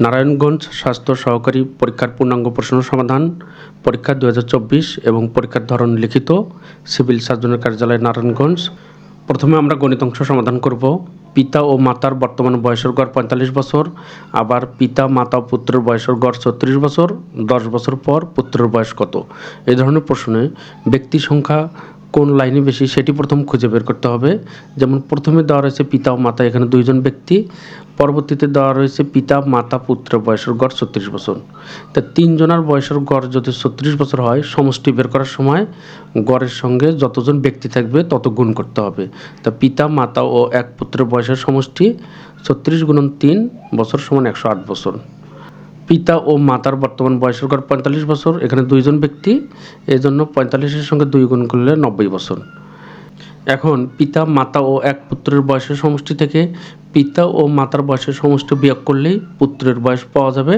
নারায়ণগঞ্জ স্বাস্থ্য সহকারী পরীক্ষার পূর্ণাঙ্গ প্রশ্ন সমাধান, পরীক্ষা দু হাজার চব্বিশ এবং পরীক্ষার ধরন লিখিত, সিভিল সার্জনের কার্যালয় নারায়ণগঞ্জ। প্রথমে আমরা গণিত অংশ সমাধান করব। পিতা ও মাতার বর্তমান বয়সের গড় পঁয়তাল্লিশ বছর, আবার পিতা, মাতা ও পুত্রের বয়সের গড় ছত্রিশ বছর, দশ বছর পর পুত্রের বয়স কত? এই ধরনের প্রশ্নে ব্যক্তি সংখ্যা কোন লাইনে বেশি, সেটি প্রথম খুঁজে বের করতে হবে। যেমন প্রথমে দেওয়া রয়েছে পিতা ও মাতা, এখানে দুইজন ব্যক্তি। পরবর্তীতে দেওয়া রয়েছে পিতা, মাতা, পুত্র, বয়সের গড় ছত্রিশ বছর। তা তিনজনের বয়সের গড় যদি ছত্রিশ বছর হয়, সমষ্টি বের করার সময় গড়ের সঙ্গে যতজন ব্যক্তি থাকবে, তত গুণ করতে হবে। তা পিতা, মাতা ও এক পুত্রের বয়সের সমষ্টি ছত্রিশ গুণন তিন, বছর সমান একশো আট বছর। পিতা ও মাতার বর্তমান বয়সের গড় পঁয়তাল্লিশ বছর। এখানে দুইজন ব্যক্তি এই জন্য পঁয়তাল্লিশের সঙ্গে দুই গুণ করলে নব্বই বছর। এখন পিতা, মাতা ও এক পুত্রের বয়সের সমষ্টি থেকে পিতা ও মাতার বয়সের সমষ্টি বিয়োগ করলেই পুত্রের বয়স পাওয়া যাবে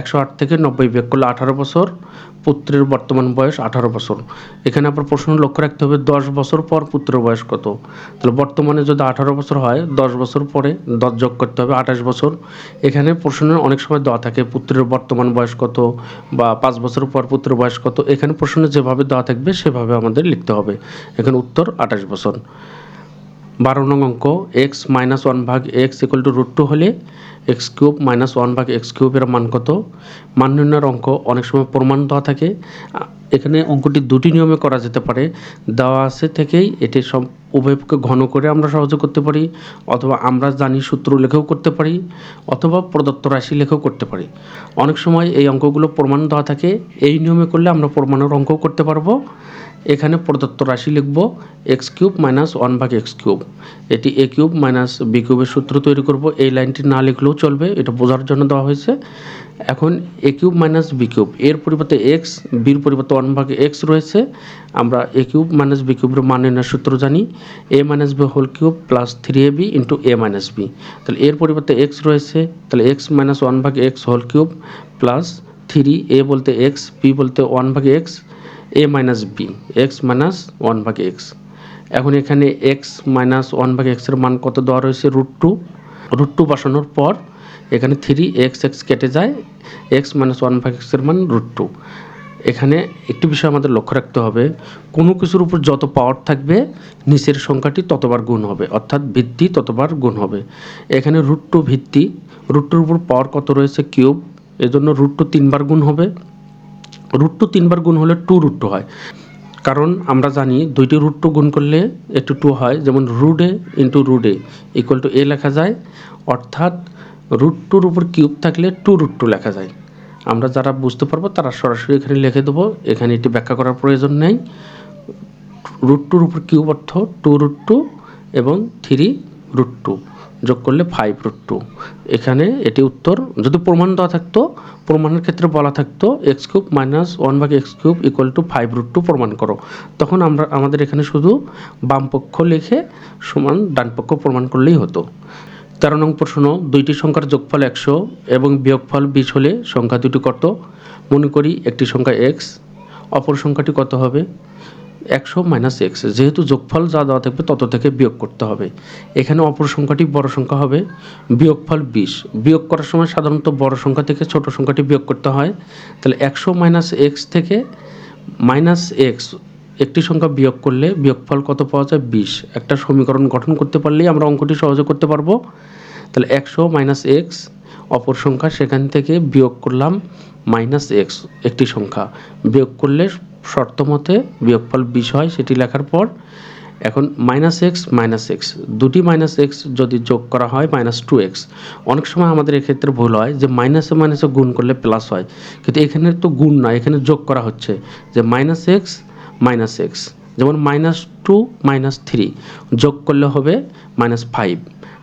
একশো আট থেকে নব্বই, বিয়োগ করলে আঠারো বছর, পুত্রের বর্তমান বয়স আঠারো বছর। এখানে আবার প্রশ্ন লক্ষ্য রাখতে হবে, দশ বছর পর পুত্রের বয়স কত? তাহলে বর্তমানে যদি আঠারো বছর হয়, দশ বছর পরে দশ যোগ করতে হবে আঠাশ বছর। এখানে প্রশ্নের অনেক সময় দেওয়া থাকে, পুত্রের বর্তমান বয়স কত বা পাঁচ বছর পর পুত্রের বয়স কত? এখানে প্রশ্নে যেভাবে দেওয়া থাকবে, সেভাবে আমাদের লিখতে হবে। এখানে উত্তর আঠাশ বছর। বারো নং অঙ্ক এক্স মাইনাস ওয়ান ভাগ x equal to root two হলে এক্স কিউব মাইনাস ওয়ান ভাগ এক্স কিউবের মান কত? মান নির্ণয়ের অঙ্ক অনেক সময় প্রমাণ দেওয়া থাকে। এখানে অঙ্কটি দুটি নিয়মে করা যেতে পারে। দেওয়া আছে থেকেই এটি সব উভয়পক্ষে ঘন করে আমরা সহজে করতে পারি, অথবা আমরা জানি সূত্র লেখেও করতে পারি, অথবা প্রদত্ত রাশি লেখেও করতে পারি। অনেক সময় এই অঙ্কগুলো প্রমাণ দেওয়া থাকে। এই নিয়মে করলে আমরা প্রমাণের অঙ্কও করতে পারব। এখানে প্রদত্ত রাশি লিখব এক্স কিউব মাইনাস ওয়ান ভাগ এক্স কিউব। এটি এ কিউব মাইনাস বি কিউবের সূত্র তৈরি করব। এই লাইনটি না লিখলেও চলবে, এটা বোঝার জন্য দেওয়া হয়েছে। এখন a cube minus b cube, এর পরিবর্তে এক্স বির পরিবর্তে ওয়ান ভাগে এক্স রয়েছে। আমরা এ কিউব মাইনাস বি কিউবের মান সূত্র জানি। A minus b whole cube plus three a b into a minus b তাহলে এর পরিবর্তে এক্স রয়েছে, তাহলে এক্স মাইনাস ওয়ান ভাগে x whole cube plus three a বলতে এক্স বি বলতে ওয়ান ভাগে x a minus b x minus one ভাগে এক্স এখন এখানে এক্স মাইনাস ওয়ান ভাগে এক্সের মান কত দেওয়া রয়েছে? রুট টু রুট টু বসানোর পর এখানে থ্রি এক্স এক্স কেটে যায় এক্স মাইনাস ওয়ান ভাগ এক্সের মান রুট টু এখানে একটি বিষয় আমাদের লক্ষ্য রাখতে হবে, কোনো কিছুর উপর যত পাওয়ার থাকবে, নিচের সংখ্যাটি ততবার গুণ হবে, অর্থাৎ ভিত্তি ততবার গুণ হবে। এখানে রুট টু ভিত্তি রুট টুর উপর পাওয়ার কত রয়েছে কিউব এজন্য রুট টু তিনবার গুণ হবে। রুট টু তিনবার গুণ হলে টু রুট টু হয়। কারণ আমরা জানি দুইটি রুট টু গুণ করলে একটু টু হয়, যেমন রুডে ইন্টু রুডে ইকুয়াল টু এ লেখা যায়। অর্থাৎ রুট টুর উপর কিউব থাকলে টু রুট টু লেখা যায়। আমরা যারা বুঝতে পারব তারা সরাসরি এখানে লিখে দেবো। এখানে এটি ব্যাখ্যা করার প্রয়োজন নেই। রুট টুর উপর কিউব অর্থ টু রুট টু এবং থ্রি রুট টু যোগ করলে ফাইভ রুট টু এখানে এটি উত্তর। যদি প্রমাণ দেওয়া থাকতো, প্রমাণের ক্ষেত্রে বলা থাকতো এক্স কিউব মাইনাস ওয়ান ভাগ x cube equal to five root two প্রমাণ করো। তখন আমরা, আমাদের এখানে শুধু বাম পক্ষ লিখে সমান ডানপক্ষ প্রমাণ করলেই হতো। তেরো নং প্রশ্ন, দুইটি সংখ্যার যোগফল একশো এবং বিয়োগফল বিশ হলে সংখ্যা দুটি কত? মনে করি একটি সংখ্যা এক্স অপর সংখ্যাটি কত হবে? একশো মাইনাস এক্স। যেহেতু যোগফল যা দেওয়া থাকবে তত থেকে বিয়োগ করতে হবে। এখানে অপর সংখ্যাটি বড় সংখ্যা হবে বিয়োগফল বিশ। বিয়োগ করার সময় সাধারণত বড় সংখ্যা থেকে ছোট সংখ্যাটি বিয়োগ করতে হয়। তাহলে একশো মাইনাস এক্স থেকে মাইনাস এক্স, একটি সংখ্যা বিয়োগ করলে বিয়োগফল কত পাওয়া যায়? বিশ। একটা সমীকরণ গঠন করতে পারলেই আমরা অঙ্কটি সহজে করতে পারব। তাহলে একশো মাইনাস এক্স, অপর সংখ্যা সেখান থেকে বিয়োগ করলাম মাইনাস এক্স, একটি সংখ্যা। বিয়োগ করলে শর্ত মতে বিয়োগফল বিশ হয়, সেটি লেখার পর এখন মাইনাস এক্স মাইনাস এক্স দুটি মাইনাস এক্স যদি যোগ করা হয় মাইনাস টু এক্স অনেক সময় আমাদের এক্ষেত্রে ভুল হয় যে মাইনাসে মাইনাসে গুণ করলে প্লাস হয়। কিন্তু এখানে তো গুণ নয়, এখানে যোগ করা হচ্ছে যে মাইনাস এক্স মাইনাস এক্স যেমন মাইনাস টু মাইনাস থ্রি যোগ করলে হবে মাইনাস ফাইভ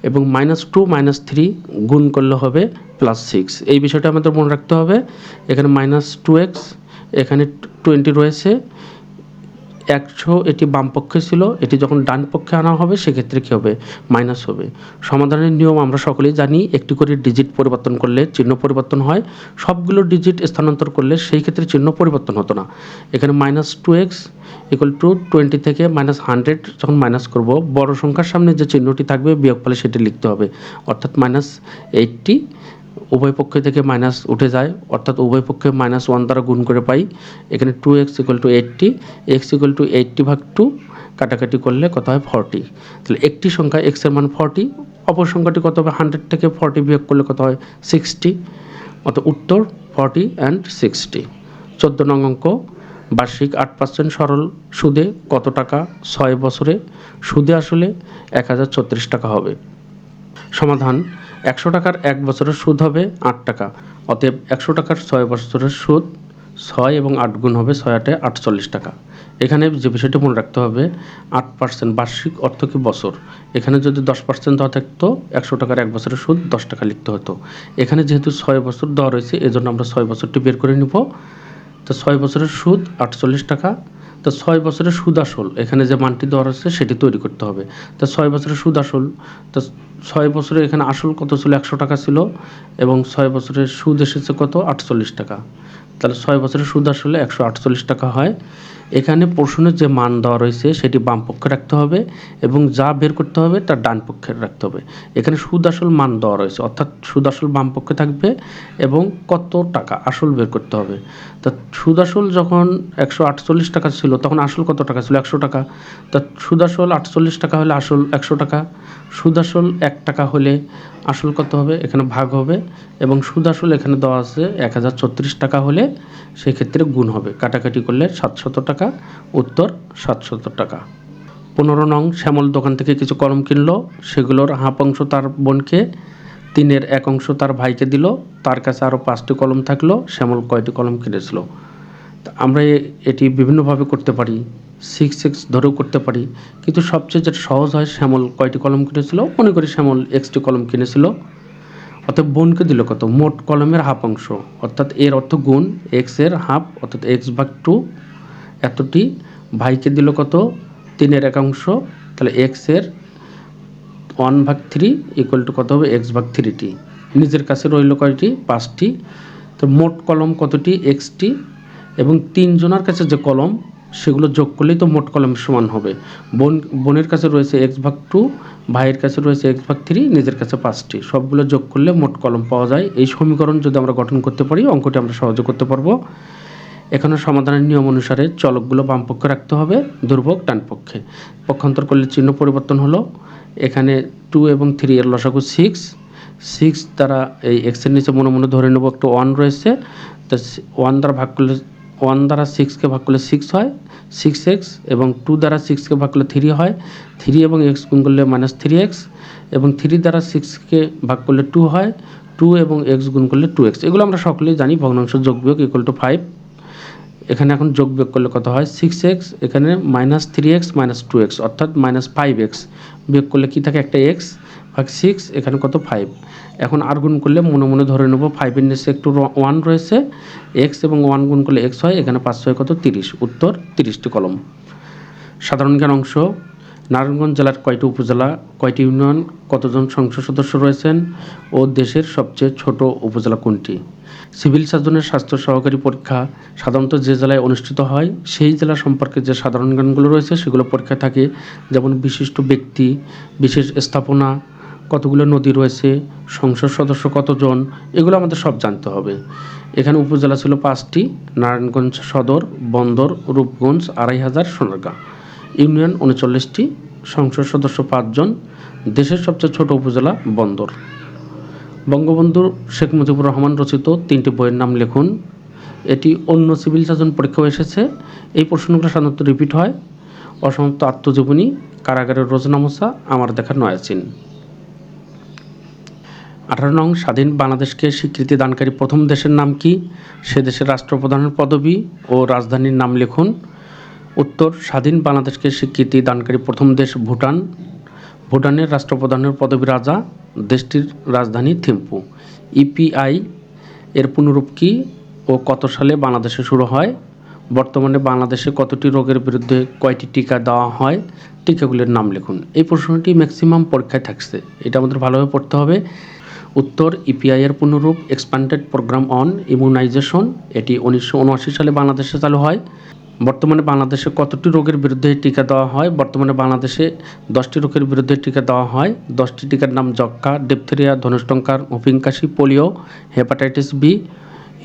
এবং মাইনাস টু মাইনাস থ্রি গুণ করলে হবে প্লাস সিক্স এই বিষয়টা আমাদের মনে রাখতে হবে। এখানে মাইনাস টু এক্স এখানে টোয়েন্টি রয়েছে। একশো এটি বাম পক্ষে ছিল, এটি যখন ডান পক্ষে আনা হবে, সেক্ষেত্রে কী হবে? মাইনাস হবে। সমাধানের নিয়ম আমরা সকলেই জানি, একটি করে ডিজিট পরিবর্তন করলে চিহ্ন পরিবর্তন হয়। সবগুলো ডিজিট স্থানান্তর করলে সেই ক্ষেত্রে চিহ্ন পরিবর্তন হতো না। এখানে minus two x equal to twenty থেকে মাইনাস হান্ড্রেড যখন মাইনাস করব, বড় সংখ্যার সামনে যে চিহ্নটি থাকবে বিয়োগ বিয়োগফলে সেটি লিখতে হবে। অর্থাৎ মাইনাস এইটটি উভয় পক্ষ থেকে মাইনাস উঠে যায়, অর্থাৎ উভয় পক্ষে মাইনাস ওয়ান দ্বারা গুণ করে পাই। এখানে two x equal to eighty x equal to eighty ভাগ টু কাটাকাটি করলে কত হয়? ফর্টি তাহলে একটি সংখ্যা এক্সের মান ফর্টি অপর সংখ্যাটি কত হবে? হান্ড্রেড থেকে ফর্টি বিয়োগ করলে কত হয়? সিক্সটি অত উত্তর ফর্টি অ্যান্ড সিক্সটি চোদ্দ নং অঙ্ক, বার্ষিক আট পার্সেন্ট সরল সুদে কত টাকা? ছয় বছরে। সুদে আসলে এক হাজার ছত্রিশ টাকা হবে। সমাধান একশো টাকার এক বছরের সুদ হবে আট টাকা। অতএব একশো টাকার ছয় বছরের সুদ ছয় এবং আট গুণ হবে ছয় আটে আটচল্লিশ টাকা। এখানে যে বিষয়টি মনে রাখতে হবে, আট পার্সেন্ট বার্ষিক অর্থ কি বছর? এখানে যদি দশ পার্সেন্ট দেওয়া থাকতো, একশো টাকার এক বছরের সুদ দশ টাকা লিখতে হতো। এখানে যেহেতু ছয় বছর দেওয়া রয়েছে, এজন্য আমরা ছয় বছরটি বের করে নিব। তো ছয় বছরের সুদ আটচল্লিশ টাকা তো ছয় বছরের সুদ আসল এখানে যে মানটি দেওয়া হচ্ছে সেটি তৈরি করতে হবে। তা ছয় বছরের সুদ আসল তা ছয় বছরে এখানে আসল কত ছিল? একশো টাকা ছিল এবং ছয় বছরের সুদ এসেছে কত? আটচল্লিশ টাকা। তাহলে ছয় বছরের সুদ আসলে একশো আটচল্লিশ টাকা হয়। এখানে প্রশ্নের যে মান দেওয়া রয়েছে, সেটি বাম পক্ষে রাখতে হবে এবং যা বের করতে হবে তার ডান পক্ষে রাখতে হবে। এখানে সুদ আসল মান দেওয়া রয়েছে, অর্থাৎ সুদ আসল বাম পক্ষে থাকবে এবং কত টাকা আসল বের করতে হবে। তা সুদ আসল যখন একশো আটচল্লিশ টাকা ছিল, তখন আসল কত টাকা ছিল? একশো টাকা। তা সুদ আসল আটচল্লিশ টাকা হলে আসল একশো টাকা, সুদ আসল এক টাকা হলে আসল কত হবে? এখানে ভাগ হবে এবং সুদ আসল এখানে দেওয়া আছে এক হাজার ছত্রিশ টাকা হলে সেক্ষেত্রে গুণ হবে। কাটাকাটি করলে সাতশত টাকা, উত্তর সাতশত টাকা। পনেরো নং শ্যামল দোকান থেকে কিছু কলম কিনলো। সেগুলোর হাফ অংশ তার বোনকে, তিনের এক অংশ তার ভাইকে দিল। তার কাছে আরও পাঁচটি কলম থাকল। শ্যামল কয়টি কলম কিনেছিল? আমরা এটি বিভিন্নভাবে করতে পারি। সিক্স এক্স ধরেও করতে পারি। কিন্তু সবচেয়ে যেটা সহজ হয়, শ্যামল কয়টি কলম কিনেছিল? মনে করি শ্যামল এক্সটি কলম কিনেছিল। অর্থাৎ বোনকে দিল কত? মোট কলমের হাফ অংশ। অর্থাৎ এর অর্থ গুণ এক্সের হাফ, অর্থাৎ এক্স ভাগ টু এতটি। ভাইকে দিল কত? তিনের একাংশ তাহলে এক্সের ওয়ান ভাগ থ্রি ইকুয়াল টু কত হবে? এক্স ভাগ থ্রিটি নিজের কাছে রইল কয়টি? পাঁচটি। তো মোট কলম কতটি? এক্সটি এবং তিনজনের কাছে যে কলম সেগুলো যোগ করলেই তো মোট কলম সমান হবে। বোন, বোনের কাছে রয়েছে এক্স ভাগ টু ভাইয়ের কাছে রয়েছে এক্স ভাগ থ্রি নিজের কাছে পাঁচটি। সবগুলো যোগ করলে মোট কলম পাওয়া যায়। এই সমীকরণ যদি আমরা গঠন করতে পারি, অঙ্কটি আমরা সহজে করতে পারব। এখানে সমাধানের নিয়ম অনুসারে চলকগুলো বাম পক্ষে রাখতে হবে, দুর্ভোগ ডান পক্ষে। পক্ষান্তর করলে চিহ্ন পরিবর্তন হলো। এখানে টু এবং থ্রি এর লসাগু সিক্স সিক্স দ্বারা এই এক্সের নিচে মনে মনে ধরে নেব, একটা ওয়ান রয়েছে। তো ওয়ান দ্বারা ভাগ করলে ওয়ান দ্বারা সিক্সকে ভাগ করলে সিক্স হয় সিক্স এক্স এবং টু দ্বারা সিক্সকে ভাগ করলে থ্রি হয় থ্রি এবং এক্স গুণ করলে মাইনাস থ্রি এক্স এবং থ্রি দ্বারা সিক্সকে ভাগ করলে টু হয় টু এবং এক্স গুণ করলে টু এক্স এগুলো আমরা সকলেই জানি, ভগ্নাংশ যোগ বিয়োগ ইকুয়াল টু ফাইভ এখানে এখন যোগ বিয়োগ করলে কত হয়? সিক্স এক্স এখানে minus three x minus two x অর্থাৎ মাইনাস ফাইভ এক্স বিয়োগ করলে কী থাকে? একটা এক্স ভাগ সিক্স এখানে কত ফাইভ এখন আর গুণ করলে মনে মনে ধরে নেব ফাইভের নিচে একটু ওয়ান রয়েছে এক্স এবং ওয়ান গুণ করলে এক্স হয়, এখানে পাঁচ ছয় কত তিরিশ? উত্তর তিরিশটি কলম। সাধারণ জ্ঞান অংশ, নারায়ণগঞ্জ জেলার কয়টি উপজেলা, কয়টি ইউনিয়ন, কতজন সংসদ সদস্য রয়েছেন ও দেশের সবচেয়ে ছোট উপজেলা কোনটি? সিভিল সার্জনের স্বাস্থ্য সহকারী পরীক্ষা সাধারণত যে জেলায় অনুষ্ঠিত হয়, সেই জেলা সম্পর্কে যে সাধারণ জ্ঞানগুলো রয়েছে, সেগুলো পরীক্ষায় থাকে। যেমন বিশিষ্ট ব্যক্তি, বিশেষ স্থাপনা কতগুলো নদী রয়েছে, সংসদ সদস্য কতজন, এগুলো আমাদের সব জানতে হবে। এখানে উপজেলা ছিল পাঁচটি, নারায়ণগঞ্জ সদর, বন্দর, রূপগঞ্জ আড়াই হাজার সোনারগাঁ। ইউনিয়ন উনচল্লিশটি, সংসদ সদস্য পাঁচজন, দেশের সবচেয়ে ছোট উপজেলা বন্দর। বঙ্গবন্ধু শেখ মুজিবুর রহমান রচিত তিনটি বইয়ের নাম লিখুন। এটি অন্য সিভিল সার্জন পরীক্ষাও এসেছে। এই প্রশ্নগুলো সাধারণত রিপিট হয়। অসমাপ্ত আত্মজীবনী, কারাগারের রোজনামসা, আমার দেখার নয়াচিন। আঠারো নং স্বাধীন বাংলাদেশকে স্বীকৃতি দানকারী প্রথম দেশের নাম কি? সে দেশের রাষ্ট্রপ্রধানের পদবি ও রাজধানীর নাম লিখুন। উত্তর, স্বাধীন বাংলাদেশকে স্বীকৃতি দানকারী প্রথম দেশ ভুটান। ভুটানের রাষ্ট্রপ্রধানের পদবী রাজা। দেশটির রাজধানী থিম্পু। ইপিআই এর পুনরূপ কি ও কত সালে বাংলাদেশে শুরু হয়? বর্তমানে বাংলাদেশে কতটি রোগের বিরুদ্ধে কয়টি টিকা দেওয়া হয়? টিকাগুলির নাম লিখুন। এই প্রশ্নটি ম্যাক্সিমাম পরীক্ষায় থাকছে। এটা আমাদের ভালোভাবে পড়তে হবে। উত্তর ইপিআই এর পুনরূপ এক্সপ্যান্ডেড প্রোগ্রাম অন ইমিউনাইজেশন এটি উনিশশো উনআশি সালে বাংলাদেশে চালু হয়। বর্তমানে বাংলাদেশে কতটি রোগের বিরুদ্ধে টিকা দেওয়া হয়? বর্তমানে বাংলাদেশে দশটি রোগের বিরুদ্ধে টিকা দেওয়া হয়। দশটি টিকার নাম যক্কা ডিপথেরিয়া ধনুষ্টঙ্কার হুফিংকাশি polio hepatitis B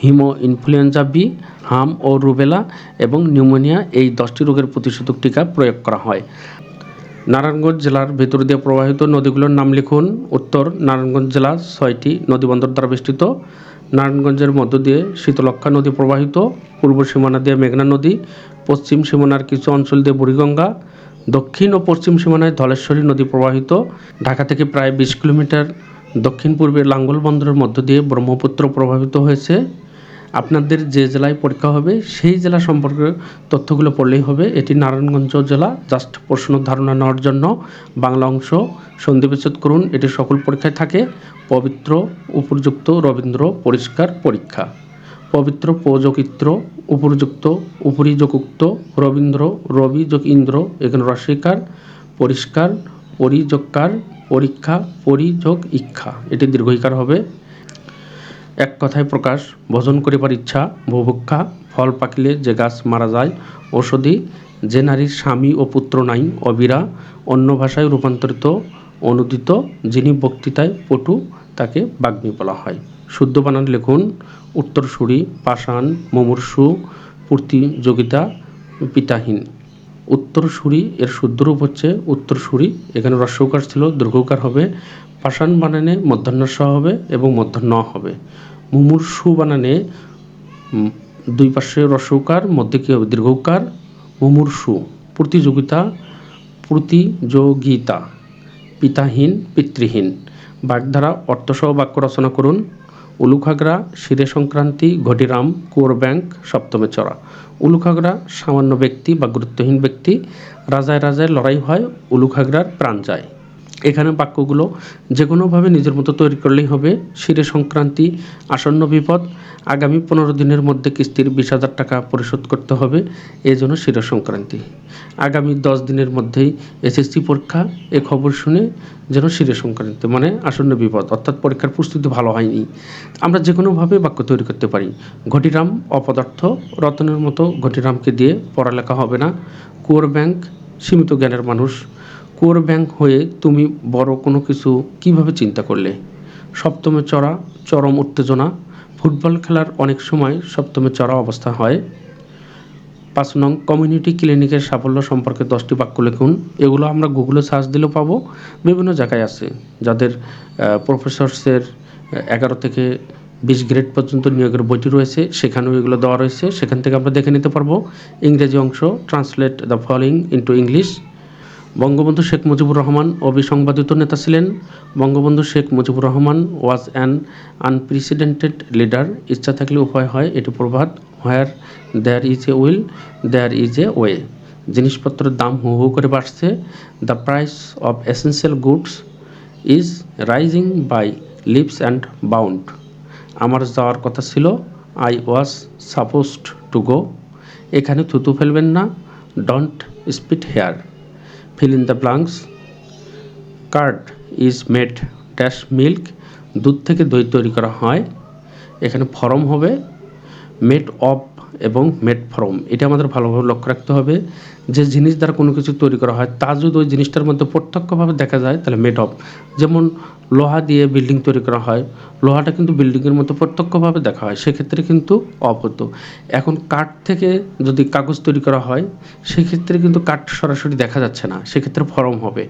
haemo influenza B হাম ও রুবেলা এবং নিউমোনিয়া। এই দশটি রোগের প্রতিষেধক টিকা প্রয়োগ করা হয়। নারায়ণগঞ্জ জেলার ভেতর দিয়ে প্রবাহিত নদীগুলোর নাম লিখুন। উত্তর, নারায়ণগঞ্জ জেলা ছয়টি নদীবন্দর দ্বারা বেষ্টিত। নারায়ণগঞ্জের মধ্য দিয়ে শীতলক্ষা নদী প্রবাহিত। পূর্ব সীমানা দিয়ে মেঘনা নদী। পশ্চিম সীমানার কিছু অঞ্চল দিয়ে বুড়িগঙ্গা। দক্ষিণ ও পশ্চিম সীমানায় ধলেশ্বরী নদী প্রবাহিত। ঢাকা থেকে প্রায় বিশ কিলোমিটার দক্ষিণ পূর্বে লাঙ্গল বন্দরের মধ্য দিয়ে ব্রহ্মপুত্র প্রবাহিত হয়েছে। আপনাদের যে জেলায় পরীক্ষা হবে, সেই জেলা সম্পর্কে তথ্যগুলো পড়লেই হবে। এটি নারায়ণগঞ্জ জেলা। জাস্ট প্রশ্ন ধারণা নেওয়ার জন্য বাংলা অংশ সন্ধিবিচ্ছেদ করুন। এটি সকল পরীক্ষায় থাকে। পবিত্র, উপযুক্ত, রবীন্দ্র পরিষ্কার পরীক্ষা। পবিত্র, প্রযোগিত্র, উপযুক্ত, উপরিযোগুক্ত, রবীন্দ্র রবি যোগ ইন্দ্র এখানে রসিকার পরিষ্কার, পরিযোগকার, পরীক্ষা পরিযোগ ইচ্ছা এটি দীর্ঘইকার হবে। এক কথায় প্রকাশ, ভোজন করিবার ইচ্ছা বুভুক্ষা ফল পাকিলে যে গাছ মারা যায়, ঔষধি, যে নারীর স্বামী ও পুত্র নাই, অবিরা, অন্য ভাষায় রূপান্তরিত, অনুদিত, যিনি বক্তৃতায় পটু, তাকে বাগ্মী বলা হয়। শুদ্ধ বানান লিখুন উত্তরসূরি পাষাণ, মুমূর্ষু প্রতিযোগিতা পিতাহীন। উত্তরসূরি এর শুদ্ধ রূপ হচ্ছে উত্তরসূরি এখানে রস্যকার ছিল দীর্ঘকার হবে। পাষাণ বানানে মধ্যাহ্ন স হবে এবং মধ্যাহ্ন হবে। মুমূর্ষু বানানে দুই পাশে রস্যকার মধ্যে কী হবে? দীর্ঘকার, মুমূর্ষু। প্রতিযোগিতা প্রতিযোগিতা। পিতাহীন, পিতৃহীন। বাগধারা, অর্থসহ বাক্য রচনা করুন। উলুখাগড়া শিরে সংক্রান্তি ঘটিরাম কুয়োর ব্যাংক, সপ্তমে চড়া। উলুখাগড়া সামান্য ব্যক্তি বা গুরুত্বহীন ব্যক্তি। রাজায় রাজায় লড়াই হয় উলুখাগড়ার প্রাণ যায়। এখানে বাক্যগুলো যে কোনোভাবে নিজের মতো তৈরি করলেই হবে। শিরে সংক্রান্তি, আসন্ন বিপদ, আগামী পনেরো দিনের মধ্যে কিস্তির বিশ হাজার টাকা পরিশোধ করতে হবে এই জন্য শিরে সংক্রান্তি। আগামী দশ দিনের মধ্যেই এসএসসি পরীক্ষা, এ খবর শুনে যেন শিরে সংক্রান্তি মানে আসন্ন বিপদ, অর্থাৎ পরীক্ষার প্রস্তুতি ভালো হয়নি। আমরা যে কোনোভাবে বাক্য তৈরি করতে পারি। ঘটিরাম, অপদার্থ, রতনের মতো ঘটিরামকে দিয়ে পড়ালেখা হবে না। কুয়োর ব্যাংক, সীমিত জ্ঞানের মানুষ কোর ব্যাংক হয়ে তুমি বড় কোনো কিছু কীভাবে চিন্তা করলে? সপ্তমে চড়া, চরম উত্তেজনা। ফুটবল খেলার অনেক সময় সপ্তমে চড়া অবস্থা হয়। পাঁচ নং কমিউনিটি ক্লিনিকের সাফল্য সম্পর্কে দশটি বাক্য লিখুন। এগুলো আমরা গুগলে সার্চ দিলেও পাবো। বিভিন্ন জায়গায় আছে, যাদের প্রফেসরসের এগারো থেকে বিশ গ্রেড পর্যন্ত নিয়োগের বইটি রয়েছে। সেখানেও এগুলো দেওয়া রয়েছে। সেখান থেকে আমরা দেখে নিতে পারব। ইংরেজি অংশ, translate the following into English. Bangabandhu Sheikh Mujibur Rahman অবিসংবাদিত নেতা ছিলেন। Bangabandhu Sheikh Mujibur Rahman was an unprecedented leader. ইচ্ছা থাকলে উপায় হয়, এটি প্রভাত where there is a will, there is a way. জিনিসপত্রের দাম হু হু করে বাড়ছে। The price of essential goods is rising by leaps and bound. আমার যাওয়ার কথা ছিল, I was supposed to go. এখানে থুতু ফেলবেন না, don't spit here. Fill in the blanks. Curd is made dash milk দুধ থেকে দই তৈরি করা হয়। এখানে ফরম হবে। মেড অফ এবং মেড ফরম এটা আমাদের ভালোভাবে লক্ষ্য রাখতে হবে। যে জিনিস দ্বারা কোনো কিছু তৈরি করা হয়, তা যদি ওই জিনিসটার মধ্যে প্রত্যক্ষভাবে দেখা যায়, তাহলে মেড অফ যেমন লোহা দিয়ে বিল্ডিং তৈরি করা হয়। লোহাটা কিন্তু বিল্ডিংয়ের মতো প্রত্যক্ষভাবে দেখা হয়, সেক্ষেত্রে কিন্তু অফ হতো এখন কাঠ থেকে যদি কাগজ তৈরি করা হয়, সেক্ষেত্রে কিন্তু কাঠ সরাসরি দেখা যাচ্ছে না, সেক্ষেত্রে ফরম হবে।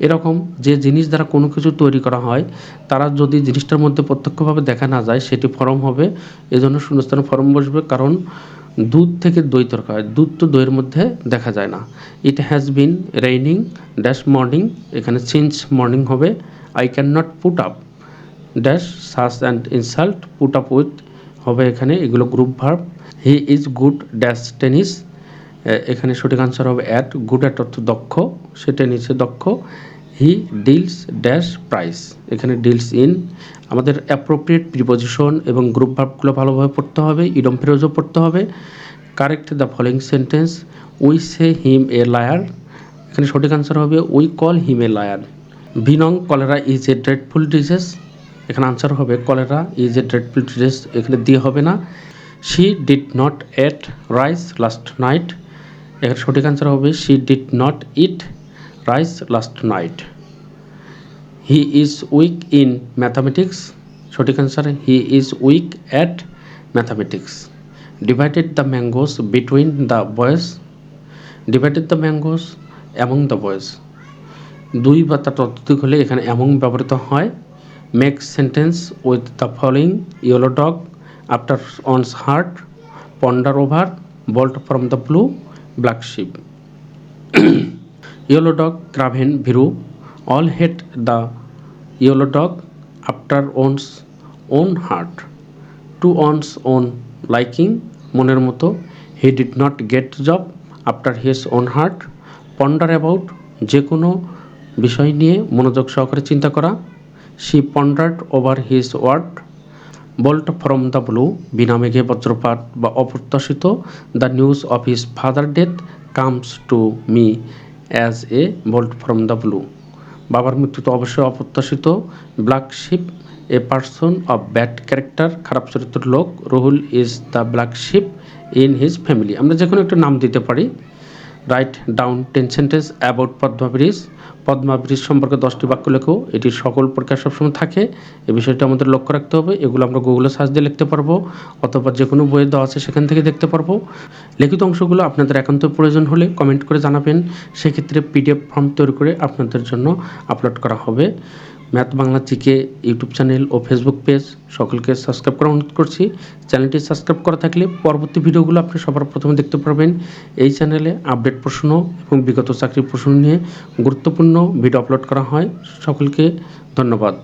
এরকম যে জিনিস দ্বারা কোনো কিছু তৈরি করা হয়, তারা যদি জিনিসটার মধ্যে প্রত্যক্ষভাবে দেখা না যায়, সেটি ফরম হবে। এজন্য শূন্যস্থানে ফরম বসবে, কারণ দুধ থেকে দই তরকা হয়। দুধ তো দইয়ের মধ্যে দেখা যায় না। It has been raining dash morning এখানে চেঞ্জ মর্নিং হবে। I can not put up dash sauce and insult put up with হবে এখানে, এগুলো group verb he is good dash tennis এখানে সঠিক আনসার হবে অ্যাট গুড অ্যাট অর্থ দক্ষ, সে টেনিসে দক্ষ। হি ডিলস ড্যাশ প্রাইস এখানে ডিলস ইন আমাদের অ্যাপ্রোপ্রিয়েট প্রিপোজিশন এবং গ্রুপ ভার্বগুলো ভালোভাবে পড়তে হবে ইডম ফ্রেজও পড়তে হবে। Correct the following sentence we say him a liar এখানে সঠিক আনসার হবে we call him a liar বিনং, cholera is a dreadful disease এখানে আনসার হবে, cholera is a dreadful disease এখানে দিয়ে হবে না। She did not ate rice last night এখানে সঠিক অ্যান্সার হবে she did not eat rice last night he is weak in mathematics সঠিক answer he is weak at mathematics divided the mangoes between the boys divided the mangoes among the boys দুই বা তার ততোধিক হলে এখানে among ব্যবহৃত হয় make sentence with the following yellow dog after one's heart ponder over bolt from the blue black sheep yellow dog craven Viru all hate the yellow dog after one's own heart to one's own liking মনের মতো he did not get job after his own heart ponder about যে কোনো বিষয় নিয়ে মনোযোগ সহকারে চিন্তা করা। She pondered over his word, bolt from the blue বিনা মেঘে বজ্রপাত বা অপ্রত্যাশিত the news of his father death comes to me as a bolt from the blue. বাবার মৃত্যু তো অবশ্যই অপ্রত্যাশিত black sheep, a person of bad character, খারাপ চরিত্রের লোক, Ruhul is the black sheep in his family. আমরা যে কোনো একটা নাম দিতে পারি। Write down ten sentence about Padma bridge Padma bridge সম্পর্কে দশটি বাক্য লেখো। এটি সকল পরীক্ষা সবসময় থাকে। এই বিষয়টা আমাদের লক্ষ্য রাখতে হবে। এগুলো আমরা গুগলে সার্চ দিয়ে লিখতে পারব অথবা যে কোনো বইয়ের দেওয়া আছে সেখান থেকে দেখতে পারব। লিখিত অংশগুলো আপনাদের একান্ত প্রয়োজন হলে কমেন্ট করে জানাবেন। সেক্ষেত্রে পিডিএফ ফর্ম তৈরি করে আপনাদের জন্য আপলোড করা হবে। Math Bangla GK YouTube channel ও ফেসবুক পেজ সকলকে সাবস্ক্রাইব করা অনুরোধ করছি। চ্যানেলটি সাবস্ক্রাইব করা থাকলে পরবর্তী ভিডিওগুলো আপনি সবার প্রথমে দেখতে পারবেন। এই চ্যানেলে আপডেট প্রশ্ন এবং বিগত চাকরির প্রশ্ন নিয়ে গুরুত্বপূর্ণ ভিডিও আপলোড করা হয়। সকলকে ধন্যবাদ।